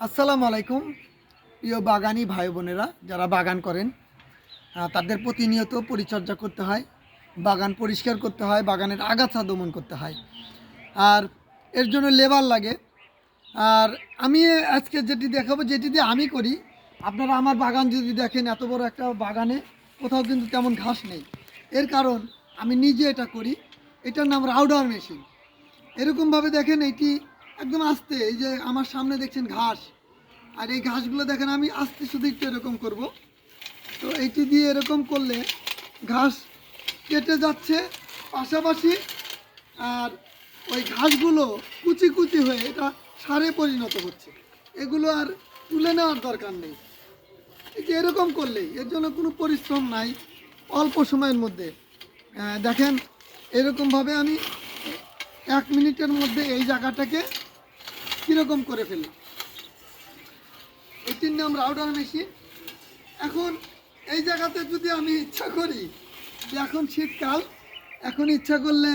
আসসালামু আলাইকুম, প্রিয় বাগানি ভাই বোনেরা, যারা বাগান করেন তাদের প্রতিনিয়ত পরিচর্যা করতে হয়, বাগান পরিষ্কার করতে হয়, বাগানের আগাছা দমন করতে হয়। আর এর জন্য লেবার লাগে। আর আমি আজকে যেটি দেখাবো, যেটি দিয়ে আমি করি, আপনারা আমার বাগান যদি দেখেন, এত বড় একটা বাগানে, কোথাও কিন্তু তেমন ঘাস নেই। এর কারণ, আমি নিজে এটা করি। এটার নাম রাউডার মেশিন। এরকমভাবে দেখেন, এটি একদম আস্তে, এই যে আমার সামনে দেখছেন ঘাস। আর এই ঘাসগুলো দেখেন, আমি আস্তে শুধু একটু এরকম করব। তো এটি দিয়ে এরকম করলে ঘাস কেটে যাচ্ছে। পাশাপাশি আর ওই ঘাসগুলো কুচি কুচি হয়ে এটা সারে পরিণত হচ্ছে। এগুলো আর তুলে নেওয়ার দরকার নেই। এই যে এরকম করলেই, এর জন্য কোনো পরিশ্রম নাই। অল্প সময়ের মধ্যে। দেখেন, এরকমভাবে আমি এক মিনিটের মধ্যে এই জায়গাটাকে কীরকম করে ফেলি? এটির নাম রাউডার মেশিন। এখন এই জায়গাতে যদি আমি ইচ্ছা করি, যে এখন শীতকাল, এখন ইচ্ছা করলে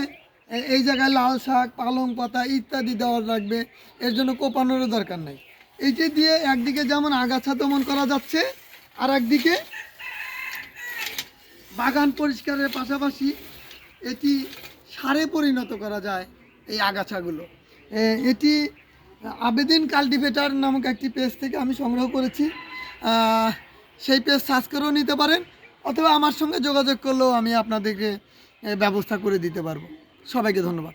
এই জায়গায় লাল শাক, পালং পাতা ইত্যাদি দেওয়া লাগবে। এর জন্য কোপানোরও দরকার নাই। এইটি দিয়ে একদিকে যেমন আগাছা দমন করা যাচ্ছে আর একদিকে বাগান পরিষ্কারের পাশাপাশি এটি সারে পরিণত করা যায়। এই আগাছাগুলো। এটি আবেদিন কাল্টিভেটার নামক একটি পেজ থেকে আমি সংগ্রহ করেছি। সেই পেজ সার্চ করেও নিতে পারেন, অথবা আমার সঙ্গে যোগাযোগ করলেও আমি আপনাদেরকে ব্যবস্থা করে দিতে পারব। সবাইকে ধন্যবাদ।